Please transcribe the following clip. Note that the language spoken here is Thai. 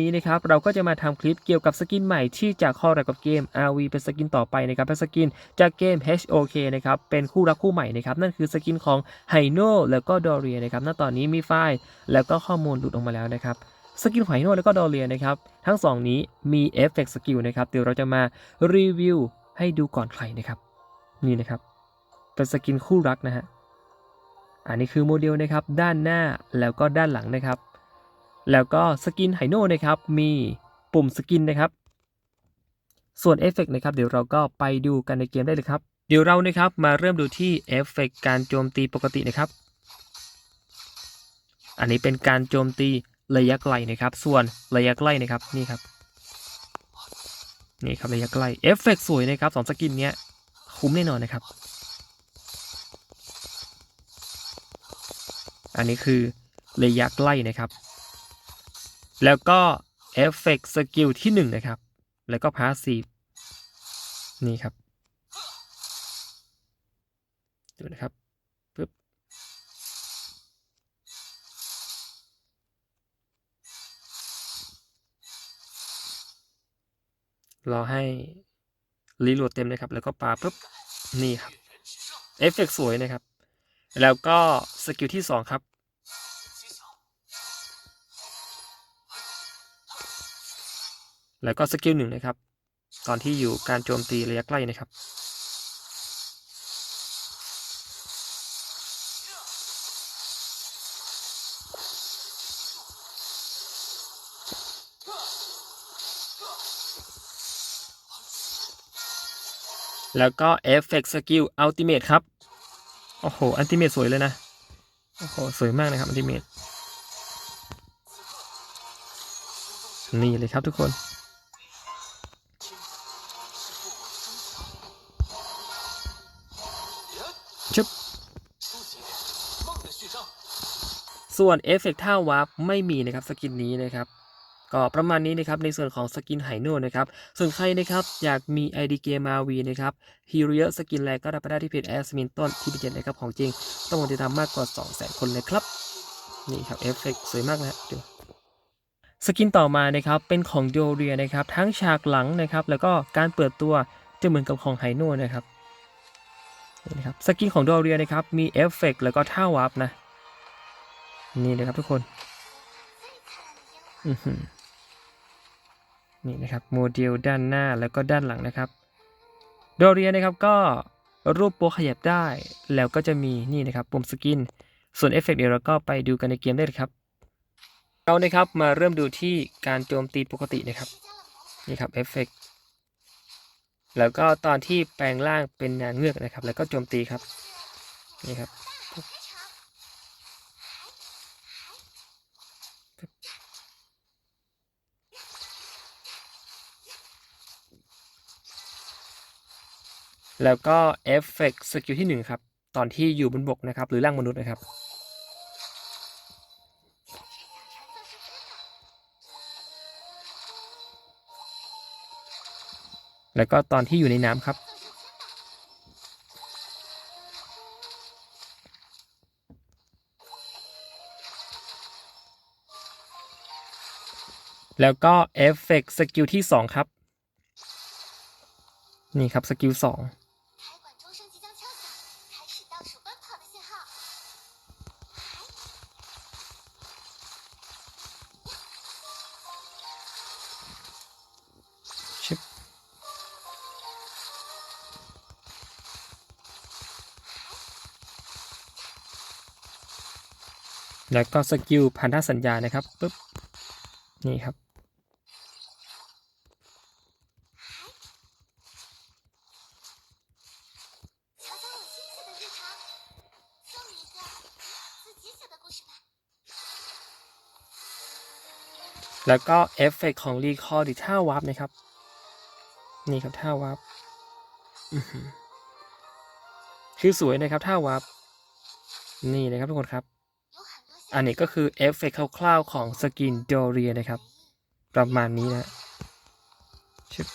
นี้นะครับเราก็จะมาทำคลิปเกี่ยวกับสกินใหม่ที่จะเข้าแรกกับเกม RV เป็นสกินต่อไปนะครับเป็นสกินจากเกม HOK นะครับเป็นคู่รักคู่ใหม่นะครับนั่นคือสกินของไฮโนแล้วก็ดอเรียนะครับณตอนนี้มีไฟล์แล้วก็ข้อมูลหลุดออกมาแล้วนะครับสกินไฮโนแล้วก็ดอเรียนะครับทั้งสองนี้มีเอฟเฟกต์สกิลนะครับเดี๋ยวเราจะมารีวิวให้ดูก่อนใครนะครับนี่นะครับเป็นสกินคู่รักนะฮะอันนี้คือโมเดลนะครับด้านหน้าแล้วก็ด้านหลังนะครับ แล้วก็สกินไฮโนนะครับ มีปุ่มสกินนะครับ ส่วนเอฟเฟกนะครับ เดี๋ยวเราก็ไปดูกันในเกมได้เลยครับ เดี๋ยวเรานะครับมาเริ่มดูที่เอฟเฟกการโจมตีปกตินะครับ อันนี้เป็นการโจมตีระยะไกลนะครับ ส่วนระยะใกล้นะครับ นี่ครับ นี่ครับระยะใกล้เอฟเฟกสวยนะครับสองสกินเนี้ยคุ้มแน่นอนนะครับ อันนี้คือระยะใกล้นะครับ แล้วก็เอฟเฟกต์สกิลที่ 1 นะครับ แล้วก็พาสซีฟนี่ครับ ดูนะครับปึ๊บรอให้รีโหลดเต็มนะครับ แล้วก็ปาปุ๊บ นี่ครับ เอฟเฟกต์สวยนะครับ แล้วก็สกิลที่ 2 ครับ แล้วก็สกิลหนึ่งนะครับ ตอนที่อยู่การโจมตีระยะใกล้นะครับ แล้วก็เอฟเฟกต์สกิลอัลติเมทครับ โอ้โห อัลติเมทสวยเลยนะ โอ้โห สวยมากนะครับอัลติเมทนี่เลยครับทุกคน ชึบส่วนเอฟเฟกต์ท่าวาร์ปไม่มีนะครับสกินนี้นะครับก็ประมาณนี้นะครับในส่วนของสกินไฮโนนะครับส่วนใครนะครับอยากมี ID เกมมาวีนะครับฮีโร่เยอะสกินแรกก็รับไปได้ที่เพจแอสมินต้นที่พิเศษนะครับของจริง ต้องติดตามมากกว่า 200,000 คนเลยครับ นี่ครับเอฟเฟกต์สวยมากนะดูสกินต่อมานะครับเป็นของโดเรียนะครับทั้งฉากหลังนะครับแล้วก็การเปิดตัวจะเหมือนกับของไฮโนนะครับ นี่นะครับสกินของโดเรียนะครับมีเอฟเฟกต์แล้วก็ท่าวาร์ปนะ นี่นะครับทุกคนนี่นะครับโมเดลด้านหน้าแล้วก็ด้านหลังนะครับโดเรียนะครับก็รูปโปรขยับได้ แล้วก็จะมีนี่นะครับปุ่มสกิน ส่วนเอฟเฟกต์เดี๋ยวเราก็ไปดูกันในเกมได้เลยครับเรานะครับมาเริ่มดูที่การโจมตีปกตินะครับนี่ครับเอฟเฟกต์ แล้วก็ตอนที่แปลงร่างเป็นนางเงือกนะครับ แล้วก็โจมตีครับ นี่ครับ แล้วก็เอฟเฟกต์สกิลที่ 1 ครับ ตอนที่อยู่บนบกนะครับ หรือร่างมนุษย์นะครับ แล้วก็ตอนที่อยู่ในน้ำครับ แล้วก็เอฟเฟกต์สกิลที่ 2 ครับ นี่ครับสกิล2 แล้วก็สกิลพันธสัญญานะครับปึ๊บนี่ครับ แล้วก็เอฟเฟกของรีคอร์หรือท่าวาร์ปนะครับ นี่ครับท่าวาร์ปคือสวยนะครับท่าวาร์ปนี่นะครับทุกคนครับ อันนี้ก็คือเอฟเฟกคร่าวๆของสกินโดเรียนะครับ ประมาณนี้นะชึบ